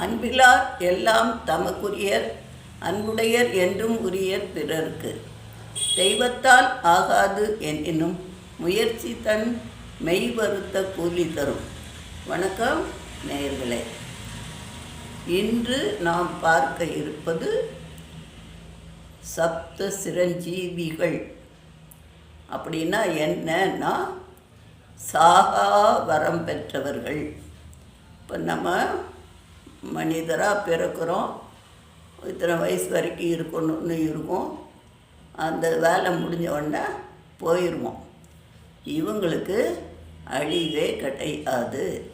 அன்பிலார் எல்லாம் தமக்குரியர் அன்புடையர் என்றும் உரியர் பிறர்க்கு. தெய்வத்தால் ஆகாது எனினும் முயற்சி தன் மெய் வருத்த கூலி தரும். வணக்கம் நேயர்களே. இன்று நாம் பார்க்க இருப்பது சப்த சிரஞ்சீவிகள். அப்படின்னா என்னன்னா சாகா வரம் பெற்றவர்கள். இப்போ நம்ம மனிதராக பிறக்கிறோம். இத்தனை வயசு வரைக்கும் இருக்கணும்னு இருக்கும். அந்த வேலை முடிஞ்ச உடனே போயிடுவோம் இவங்களுக்கு அழிவே கிடையாது.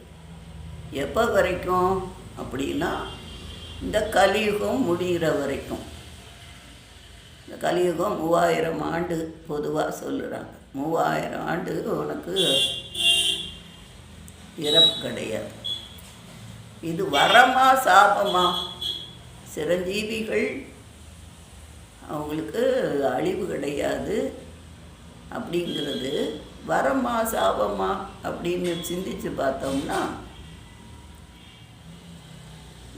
எப்போ வரைக்கும்? அப்படின்னா இந்த கலியுகம் முடிகிற வரைக்கும். இந்த கலியுகம் மூவாயிரம் ஆண்டு பொதுவாக சொல்லுறாங்க. மூவாயிரம் ஆண்டு உனக்கு இறப்பு கிடையாது. இது வரமா சாபமா? சிரஞ்சீவிகள் அவங்களுக்கு அழிவு கிடையாது. அப்படிங்கிறது வரமா சாபமா அப்படின்னு சிந்திச்சு பார்த்தோம்னா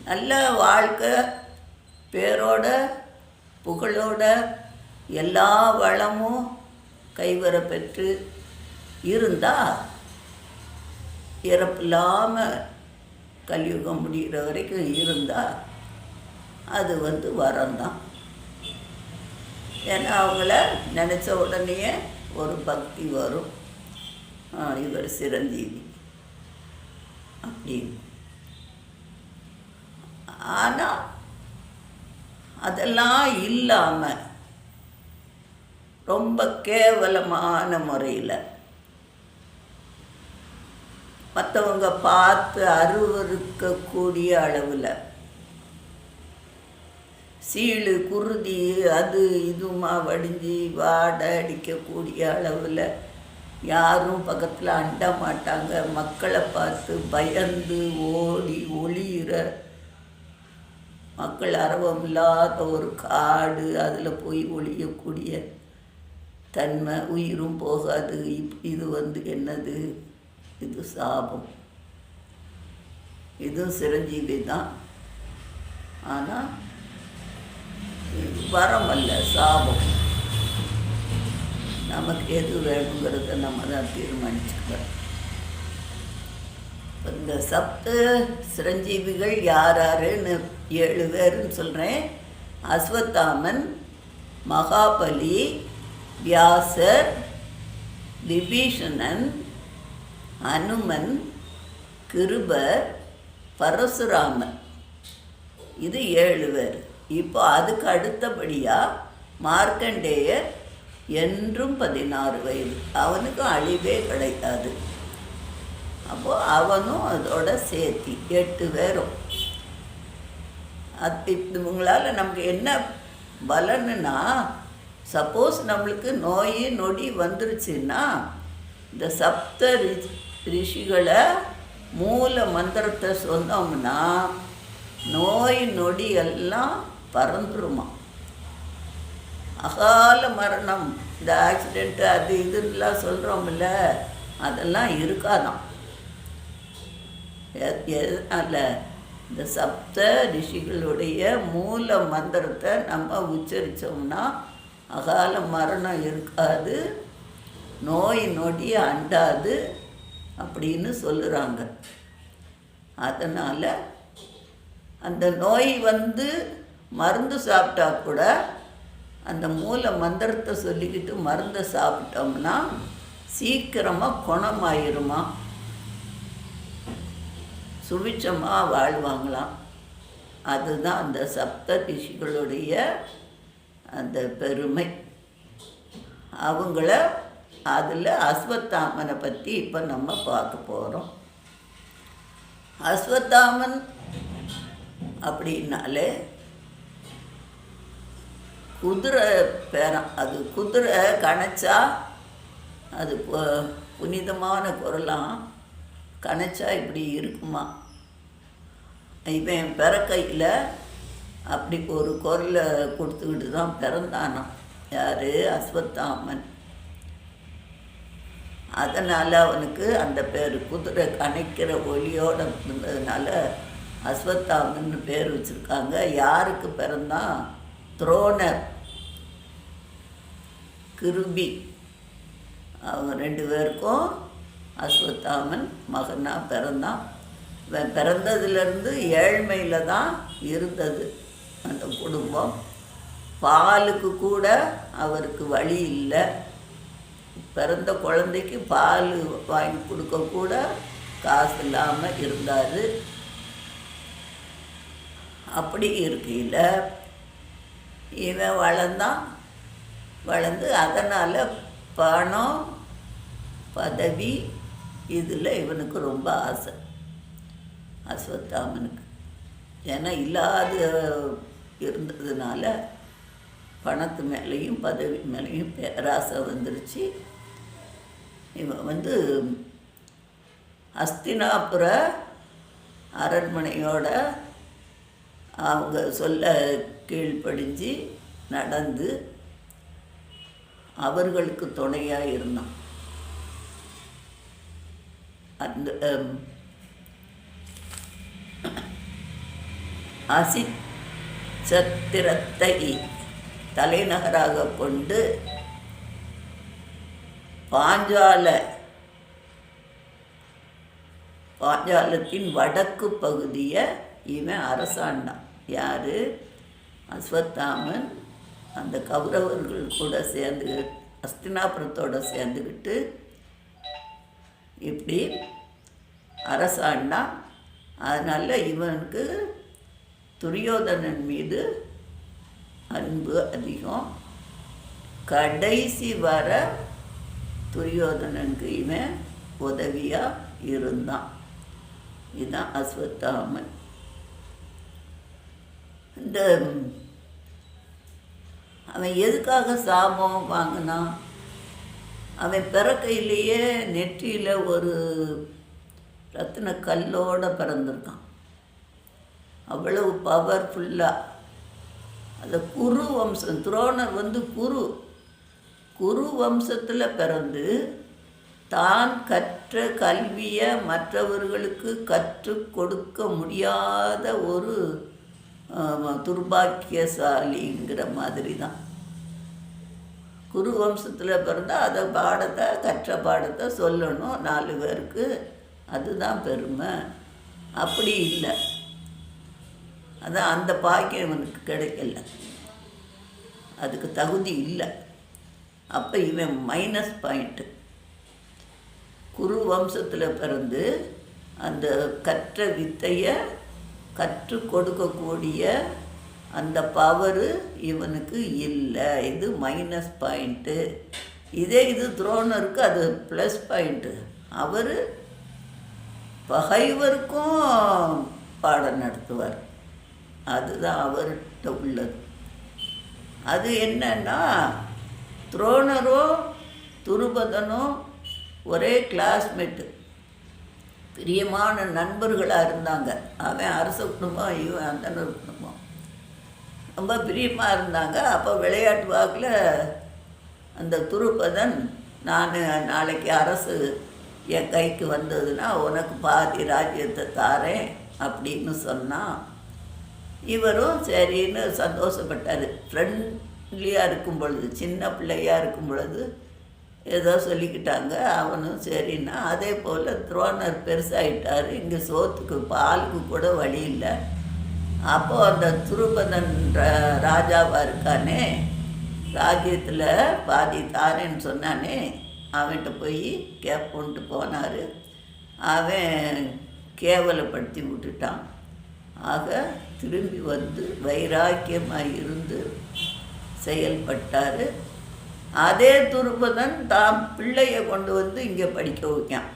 நல்ல வாழ்க்கை பேரோட புகழோட எல்லா வளமும் கைவர பெற்று இருந்தால் இறப்பில்லாமல் கலியுகம் முடிகிற வரைக்கும் இருந்தால் அது வந்து வரம்தான். ஏன்னா அவங்கள நினச்ச உடனேயே ஒரு பக்தி வரும். இவர் சிரஞ்சீவி அப்படின்னு. ஆனால் அதெல்லாம் இல்லாமல் ரொம்ப கேவலமான முறையில் மற்றவங்க பார்த்து அருவறுக்கக்கூடிய அளவில். சீழு குருதி அது இதுமா வடிஞ்சு வாடை அடிக்கக்கூடிய அளவில் யாரும் பக்கத்தில் அண்ட மாட்டாங்க. மக்களை பார்த்து பயந்து ஓடி ஒளியிற மக்கள் அரவம் இல்லாத ஒரு காடு அதில் போய் ஒழியக்கூடிய தன்மை உயிரும் போகாது. இப் இது வந்து என்னது? இது சாபம். இதுவும் சிரஞ்சீவி தான். ஆனால் வரம் அல்ல சாபம். நமக்கு எது வேணுங்கிறத நம்ம தான் தீர்மானிச்சுக்கிறோம் இந்த சப்த சிரஞ்சீவிகள் யார் யாருன்னு ஏழு பேருன்னு சொல்கிறேன் அஸ்வத்தாமன் மகாபலி வியாசர் விபீஷணன் அனுமன் கிருபர் பரசுராமன். இது ஏழு பேர். இப்போ அதுக்கு அடுத்தபடியாக மார்க்கண்டேயர் என்றும் பதினாறு வயது. அவனுக்கும் அழிவே கிடையாது. அப்போது அவனும் அதோட சேர்த்தி எட்டு பேரும். அது இவங்களால் நமக்கு என்ன பலனுன்னா சப்போஸ் நம்மளுக்கு நோய் நொடி வந்துருச்சுன்னா இந்த சப்த ரிஷிகளை மூல மந்திரத்தை சொன்னோம்னா நோய் நொடி எல்லாம் பறந்துருமா? அகால மரணம் இந்த ஆக்சிடெண்ட்டு அது இதுலாம் சொல்கிறோம்ல அதெல்லாம் இருக்காதாம் அல்ல இந்த சப்த ரிஷிகளுடைய மூல மந்திரத்தை நம்ம உச்சரித்தோம்னா அகால மரணம் இருக்காது நோய் நொடி அண்டாது அப்படின்னு சொல்லுறாங்க. அதனால் அந்த நோய் வந்து மருந்து சாப்பிட்டா கூட அந்த மூல மந்திரத்தை சொல்லிக்கிட்டு மருந்தை சாப்பிட்டோம்னா சீக்கிரமாக குணமாயிருமா? சுபிட்சமாக வாழ்வாங்களாம். அதுதான் அந்த சப்த ரிஷிகளுடைய அந்த பெருமை. அவங்கள அதில் அஸ்வத்தாமனை பற்றி இப்போ நம்ம பார்க்க போகிறோம் அஸ்வத்தாமன் அப்படின்னாலே குதிரை பேரம் அது குதிரை கணச்சா அது புனிதமான குரலாம் கணச்சா இப்படி இருக்குமா? இவன் பிறக்கையில் அப்படி ஒரு குரலை கொடுத்துக்கிட்டு தான் பிறந்தானான் யார்? அஸ்வத்தாமன். அதனால் அவனுக்கு அந்த பேர் குதிரை கணைக்கிற ஒளியோட இருந்ததுனால அஸ்வத்தாமன் பேர் வச்சுருக்காங்க. யாருக்கு பிறந்தான் துரோணர். கிருபி. அவங்க ரெண்டு பேருக்கும் அஸ்வத்தாமன் மகனாக பிறந்தான். இவன் பிறந்ததுலேருந்து ஏழ்மையில் தான் இருந்தது. அந்த குடும்பம். பாலுக்கு கூட அவருக்கு வழி இல்லை. பிறந்த குழந்தைக்கு பால் வாங்கி கொடுக்க கூட காசு இல்லாமல் இருந்தார். அப்படி இருக்கையில் இவன் வளர்ந்தான். வளர்ந்து அதனால் பணம் பதவி இதில் இவனுக்கு ரொம்ப ஆசை. அஸ்வத்தாமனுக்கு. ஏன்னா இல்லாத இருந்ததுனால பணத்து மேலேயும் பதவி மேலேயும் பேராசை வந்துருச்சு. இவன் வந்து அஸ்தினாபுர அரண்மனையோட அவங்க சொல்ல கீழ்ப்படிஞ்சு நடந்து அவர்களுக்கு துணையாக இருந்தான். அந்த அசி சத்திரத்தை தலைநகராக கொண்டு பாஞ்சால. பாஞ்சாலத்தின் வடக்கு பகுதியை இவன் அரசாண்டான். யார்? அஸ்வத்தாமன். அந்த கௌரவர்கள் கூட சேர்ந்து அஸ்தினாபுரத்தோட சேர்ந்துக்கிட்டு இப்படி அரசாண்டான். அதனால் இவனுக்கு துரியோதனன் மீது அன்பு அதிகம். கடைசி வர துரியோதனனுக்கு இவன் உதவியாக இருந்தான். இதுதான் அஸ்வத்தாமன். இந்த அவன் எதுக்காக சாபம் வாங்கினான்? அவன் பிறக்கையிலேயே நெற்றியில் ஒரு ரத்தின கல்லோடு பிறந்திருக்கான். அவ்வளவு பவர்ஃபுல்லாக அந்த குரு வம்சம் துரோணர் வந்து குரு. குரு வம்சத்தில் பிறந்து தான் கற்ற கல்வியை மற்றவர்களுக்கு கற்றுக் கொடுக்க முடியாத ஒரு துர்பாக்கியசாலிங்கிற மாதிரி தான் குரு வம்சத்தில் பிறந்தால் அதை பாடத்தை கற்ற பாடத்தை சொல்லணும் நாலு பேருக்கு. அதுதான் பெருமை. அப்படி இல்லை. அதான் அந்த பாக்கியம் எனக்கு கிடைக்கல. அதுக்கு தகுதி இல்லை. அப்போ இவன் மைனஸ் பாயிண்ட்டு குரு வம்சத்தில் பிறந்து அந்த கற்ற வித்தையை கற்றுக் கொடுக்கக்கூடிய அந்த பவரு இவனுக்கு இல்லை. இது மைனஸ் பாயிண்ட்டு இதே இது துரோணருக்கு அது ப்ளஸ் பாயிண்ட்டு அவர் பகைவருக்கும் பாடம் நடத்துவார். அதுதான் அவர்கிட்ட உள்ளது. அது என்னன்னா துரோணரோ துருபதனோ ஒரே கிளாஸ்மேட்டு பிரியமான நண்பர்களாக இருந்தாங்க. அவன் அரச குடும்பம் இவன் அந்தனர் குடும்பம் ரொம்ப பிரியமாக இருந்தாங்க. அப்போ விளையாட்டு வாக்கில் அந்த துருபதன் நான் நாளைக்கு அரசு என் கைக்கு வந்ததுன்னா உனக்கு பாதி ராஜ்யத்தை தாரேன் அப்படின்னு சொன்னான். இவரும் சரின்னு சந்தோஷப்பட்டார். ஃப்ரெண்ட் பிள்ளையாக இருக்கும் பொழுது சின்ன பிள்ளையாக இருக்கும் பொழுது ஏதோ சொல்லிக்கிட்டாங்க. அவனும் சரின்னா அதே போல் துரோணர் பெருசாயிட்டார். இங்கே சோத்துக்கு பாலுக்கு கூட வழி இல்லை. அப்போது அந்த துருபதன் ராஜாவாக இருக்கானே ராஜ்யத்தில் பாதி தாரேன்னு சொன்னானே அவன்கிட்ட போய் கேட்போன்ட்டு போனார். அவன் கேவலப்படுத்தி விட்டுட்டான். ஆக திரும்பி வந்து வைராக்கியமாக இருந்து செயல்பட்டார். அதே துருபதன் தாம் பிள்ளைய கொண்டு வந்து இங்கே படிக்க வைக்கான்.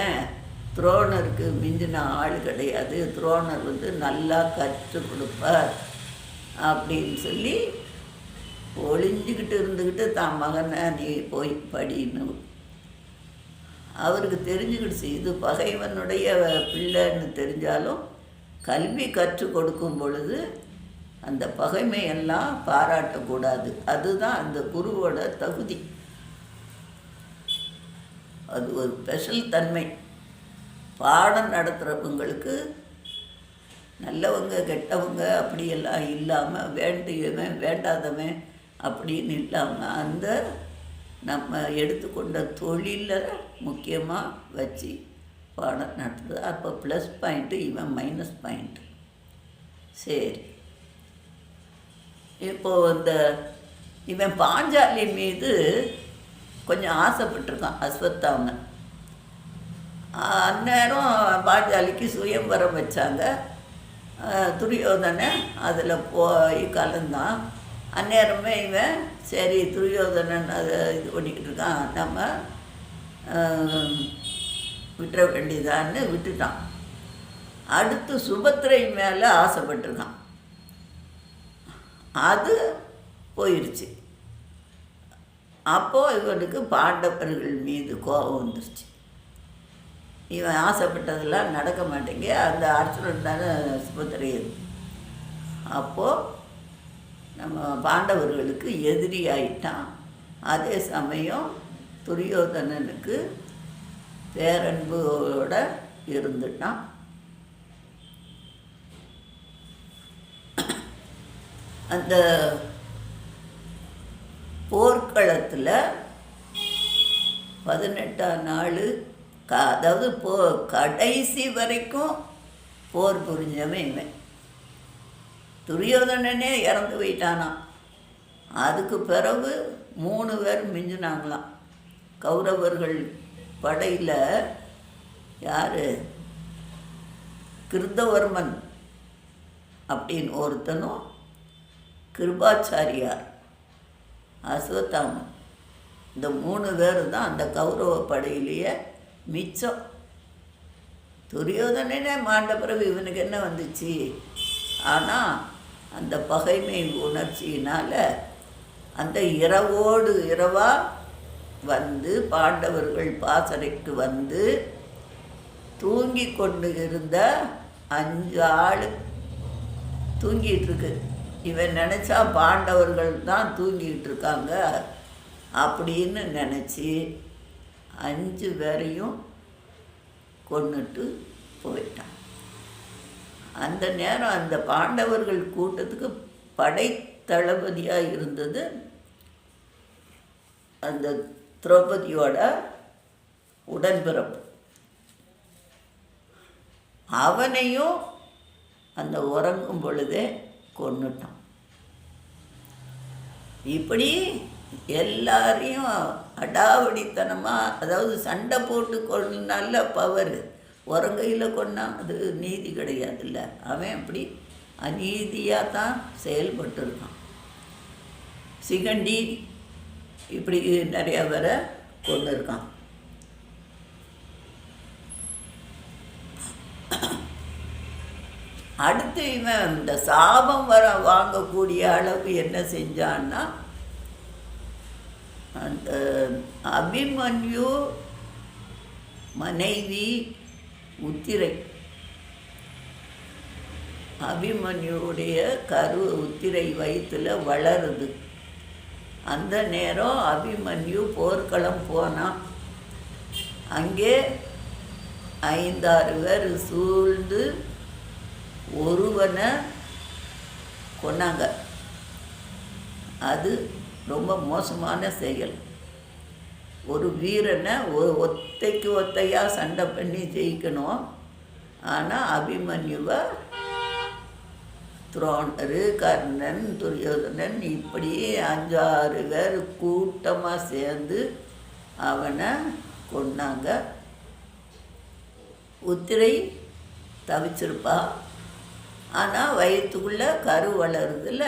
ஏன்? துரோணருக்கு மிஞ்சின ஆள் கிடையாது. துரோணர் வந்து நல்லா கற்றுக் கொடுப்பார் அப்படின்னு சொல்லி ஒளிஞ்சிக்கிட்டு இருந்துக்கிட்டு தான் மகனை நீ போய் படின்னு. அவருக்கு தெரிஞ்சுக்கிடுச்சு இது பகைவனுடைய பிள்ளைன்னு தெரிஞ்சாலும் கல்வி கற்றுக் கொடுக்கும் பொழுது அந்த பகைமையெல்லாம் பாராட்டக்கூடாது. அதுதான் அந்த குருவோட தகுதி. அது ஒரு ஸ்பெஷல் தன்மை. பாடம் நடத்துகிறவங்களுக்கு நல்லவங்க கெட்டவங்க அப்படியெல்லாம் இல்லாமல் வேண்டியவன் வேண்டாதவன் அப்படின்னு இல்லாமல் அந்த நம்ம எடுத்துக்கொண்ட தொழிலை முக்கியமாக வச்சு பாடம் நடத்துது அப்போ ப்ளஸ் பாயிண்ட்டு இவன் மைனஸ் பாயிண்ட்டு சரி. இப்போது இந்த இவன் பாஞ்சாலி மீது கொஞ்சம் ஆசைப்பட்டிருக்கான் அஸ்வத்தாமன். அந்நேரம் பாஞ்சாலிக்கு சுயம்பரம் வச்சாங்க. துரியோதனை அதில் போய் கலந்தான் அந்நேரமே இவன் சரி துரியோதனன் அதை இது பண்ணிக்கிட்டு இருக்கான். நம்ம விட்டுற வேண்டியதான்னு விட்டுட்டான். அடுத்து சுபத்திரை மேலே ஆசைப்பட்டிருக்கான். அது போயிடுச்சு அப்போது இவனுக்கு பாண்டவர்கள் மீது கோபம் வந்துருச்சு. இவன் ஆசைப்பட்டதெல்லாம் நடக்க மாட்டேங்க. அந்த அர்ஜுனன் தானே சுபத்திரையது அப்போது நம்ம பாண்டவர்களுக்கு எதிரி ஆயிட்டான். அதே சமயம் துரியோதனனுக்கு பேரன்போட இருந்துட்டான். அந்த போர்க்களத்தில் பதினெட்டாம் நாள் க அதாவது போ கடைசி வரைக்கும் போர் புரிஞ்சவன் இவன். துரியோதனனே இறந்து போயிட்டானாம். அதுக்கு பிறகு மூணு பேர் மிஞ்சினாங்களாம். கௌரவர்கள் படையில் யார்? கிருத்தவர்மன் அப்படின்னு ஒருத்தனும் கிருபாச்சாரியார். அஸ்வத்தாமன் இந்த மூணு பேர் தான் அந்த கௌரவ படையிலேயே மிச்சம். துரியோதனே மாண்ட பிறகு இவனுக்கு என்ன வந்துச்சு? ஆனால் அந்த பகைமை உணர்ச்சியினால் அந்த இரவோடு இரவாக வந்து பாண்டவர்கள் பாசறைக்கு வந்து தூங்கி கொண்டு இருந்த அஞ்சு ஆள் தூங்கிட்டு இருக்கு. இவன் நினச்சா பாண்டவர்கள் தான் தூங்கிக்கிட்டு இருக்காங்க. அப்படின்னு நினச்சி அஞ்சு பேரையும் கொண்டுட்டு போயிட்டான். அந்த நேரம் அந்த பாண்டவர்கள் கூட்டத்துக்கு படை தளபதியாக இருந்தது அந்த திரௌபதியோட உடன்பிறப்பு. அவனையும் அந்த உறங்கும் பொழுதே கொண்டுட்டான் இப்படி எல்லாரையும் அடாவடித்தனமாக அதாவது சண்டை போட்டு கொண்டு நல்ல பவர் உறங்கையில் கொன்னா அது நீதி கிடையாதுல்ல. அவன் அப்படி அநீதியாக தான் செயல்பட்டுருக்கான். சிகண்டி இப்படி நிறைய பேரை கொண்டு இருக்கான் அடுத்து இவன் இந்த சாபம் வர வாங்கக்கூடிய அளவு என்ன செஞ்சான்னா அந்த அபிமன்யு மனைவி உத்திரை. அபிமன்யுடைய கரு உத்திரை வயிற்றில் வளருது. அந்த நேரம் அபிமன்யு போர்க்களம் போனான் அங்கே ஐந்தாறு பேர் சூழ்ந்து ஒருவனை கொன்னாங்க. அது ரொம்ப மோசமான செயல். ஒரு வீரனை ஒ- ஒத்தைக்கு ஒத்தையாக சண்டை பண்ணி ஜெயிக்கணும். ஆனால் அபிமன்யுவை துரோணர் கர்ணன் துரியோதனன் இப்படி அஞ்சாறு பேர் கூட்டமாக சேர்ந்து அவனை கொன்னாங்க. உத்திரை தவிச்சிருப்பாள் ஆனால் வயிற்றுக்குள்ளே கரு வளருதுல்ல.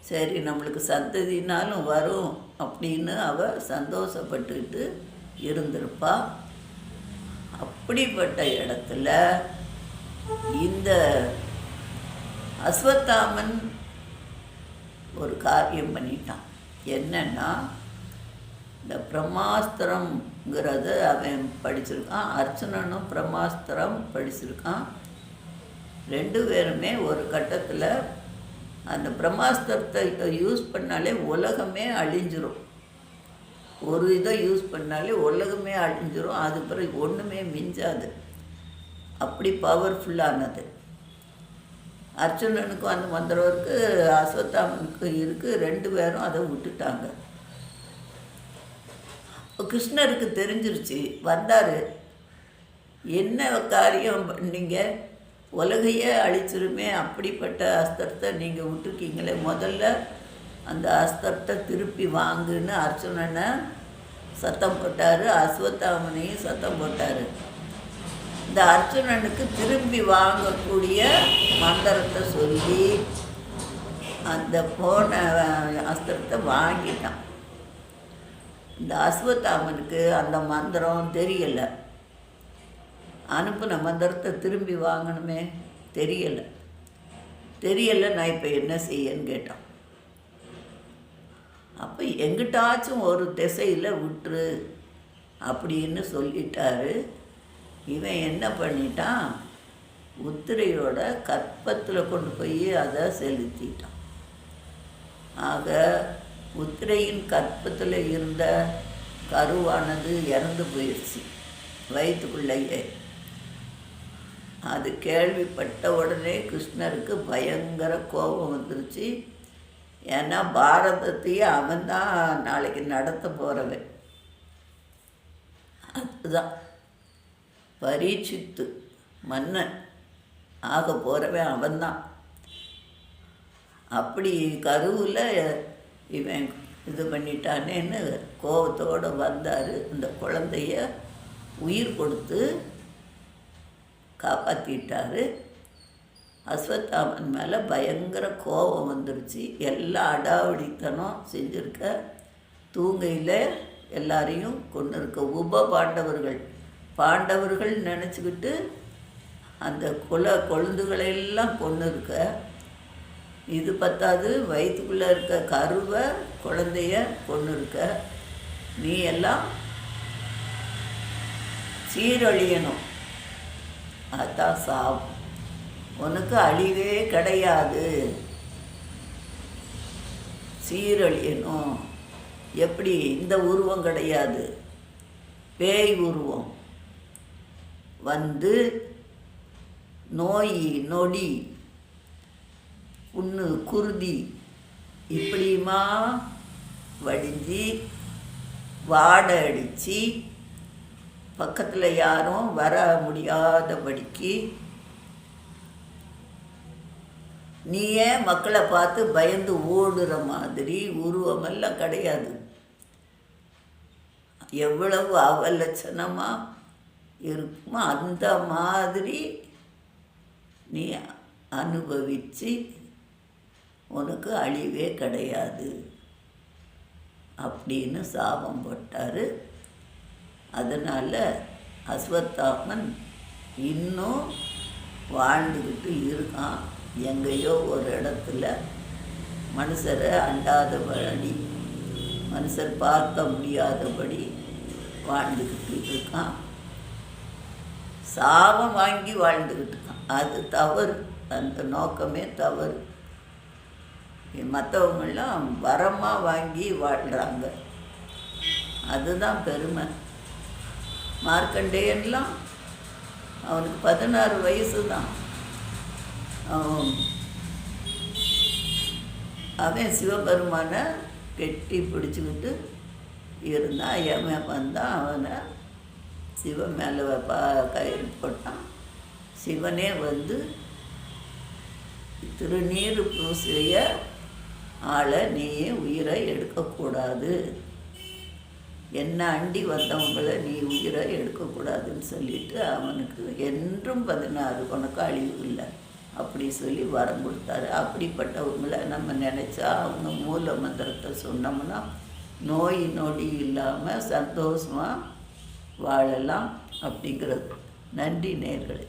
சரி நம்மளுக்கு சந்ததினாலும் வரும் அப்படின்னு அவள் சந்தோஷப்பட்டுக்கிட்டு இருந்திருப்பா. அப்படிப்பட்ட இடத்துல இந்த அஸ்வத்தாமன் ஒரு காரியம் பண்ணிட்டான். என்னன்னா இந்த பிரம்மாஸ்திரம்ங்கிறத அவன் படிச்சிருக்கான். அர்ச்சனனும் பிரம்மாஸ்திரம் படிச்சிருக்கான். ரெண்டு பேருமே ஒரு கட்டத்தில் அந்த பிரம்மாஸ்திரத்தை யூஸ் பண்ணாலே உலகமே அழிஞ்சிரும். ஒரு இதை யூஸ் பண்ணாலே உலகமே அழிஞ்சிரும். அது பிறகு ஒன்றுமே மிஞ்சாது. அப்படி பவர்ஃபுல்லானது. அர்ஜுனனுக்கும் அந்த மந்திரவருக்கு அஸ்வத்தாமனுக்கும் இருக்குது ரெண்டு பேரும் அதை விட்டுட்டாங்க. கிருஷ்ணருக்கு தெரிஞ்சிருச்சு. வந்தார். என்ன காரியம் பண்ணீங்க? உலகையே அழிச்சிருமே அப்படிப்பட்ட அஸ்திரத்தை நீங்கள் விட்டுருக்கீங்களே. முதல்ல அந்த அஸ்திரத்தை திருப்பி வாங்குன்னு அர்ஜுனனை சத்தம் போட்டார் அஸ்வத்தாமனையும் சத்தம் போட்டார். இந்த அர்ஜுனனுக்கு திரும்பி வாங்கக்கூடிய மந்திரத்தை சொல்லி அந்த போன அஸ்திரத்தை வாங்கிட்டான். இந்த அஸ்வத்தாமனுக்கு அந்த மந்திரம் தெரியலை. அனுப்பின மந்திரத்தை திரும்பி வாங்கணுமே தெரியலை. தெரியலை நான் இப்போ என்ன செய்யன்னு கேட்டான். அப்போ எங்கிட்டாச்சும் ஒரு திசையில் விட்டுரு அப்படின்னு சொல்லிட்டாரு. இவன் என்ன பண்ணிட்டான்? உத்திரையோட கற்பத்தில் கொண்டு போய் அதை செலுத்திட்டான். ஆக உத்திரையின் கற்பத்தில் இருந்த கருவானது இறந்து போயிடுச்சு வயிற்றுக்குள்ளேயே அது கேள்விப்பட்ட உடனே கிருஷ்ணருக்கு பயங்கர கோபம் வந்துருச்சு. ஏன்னா பாரதத்தையே அவன் தான் நாளைக்கு நடத்த போகிறவன் அதுதான். பரீட்சித்து மன்னன் ஆக போகிறவன் அவன்தான். அப்படி கருவில் இவன் இது பண்ணிட்டானேன்னு கோபத்தோடு வந்தார். அந்த குழந்தைய உயிர் கொடுத்து காப்பாற்றிட்டாரு அஸ்வத்தாமன் மேலே பயங்கர கோபம் வந்துருச்சு. எல்லா அடாவடித்தனம் செஞ்சுருக்க தூங்கையில் எல்லாரையும் கொண்டு இருக்க உப பாண்டவர்கள். பாண்டவர்கள் நினச்சிக்கிட்டு அந்த குல கொழுந்துகளையெல்லாம் கொண்டு இருக்க இது பத்தாது வயிற்றுக்குள்ளே இருக்க கருவை குழந்தைய கொண்டு இருக்க நீ எல்லாம் சீரழியணும். அதான் சாப் உனக்கு அழிவே கிடையாது. சீரழியணும் எப்படி இந்த உருவம் கிடையாது? பேய் உருவம். வந்து நோய் நொடி புண்ணு குருதி இப்படியுமா வடிஞ்சு வாடை அடித்து பக்கத்தில் யாரும் வர முடியாதபடிக்கு நீ ஏன் மக்களை பார்த்து பயந்து ஓடுற மாதிரி உருவமெல்லாம் கிடையாது. எவ்வளவு அவலட்சணமாக இருக்குமோ அந்த மாதிரி நீ அனுபவித்து உனக்கு அழிவே கிடையாது. அப்படின்னு சாபம் போட்டார். அதனால் அஸ்வத்தாமன் இன்னும் வாழ்ந்துக்கிட்டு இருக்கான். எங்கேயோ ஒரு இடத்துல மனுஷரை அண்டாதபடி மனுஷர் பார்க்க முடியாதபடி வாழ்ந்துக்கிட்டு இருக்கான். சாபம் வாங்கி வாழ்ந்துக்கிட்டு இருக்கான். அது தவறு. அந்த நோக்கமே தவறு. மற்றவங்கெல்லாம் வரமாக வாங்கி வாழ்கிறாங்க அதுதான் பெருமை. மார்க்கண்டேயன்லாம் அவனுக்கு பதினாறு வயசு தான் அவன் சிவபெருமானை கெட்டி பிடிச்சிக்கிட்டு இருந்தான் எவன் வந்தான் அவனை சிவன் மேலே பா கயிறு போட்டான் சிவனே வந்து திருநீர் பூசிய ஆளை நீயே உயிரை எடுக்கக்கூடாது. என்ன அண்டி வந்தவங்களை நீ உயிரை எடுக்கக்கூடாதுன்னு சொல்லிட்டு அவனுக்கு என்றும் பதினாறு உனக்கு அழிவு இல்லை. அப்படி சொல்லி வரம் கொடுத்தாரு. அப்படிப்பட்டவங்களை நம்ம நினச்சா அவங்க மூல மந்திரத்தை சொன்னோம்னா நோய் நொடி இல்லாமல் சந்தோஷமாக வாழலாம் அப்படிங்கிறது. நன்றி நேர்களே.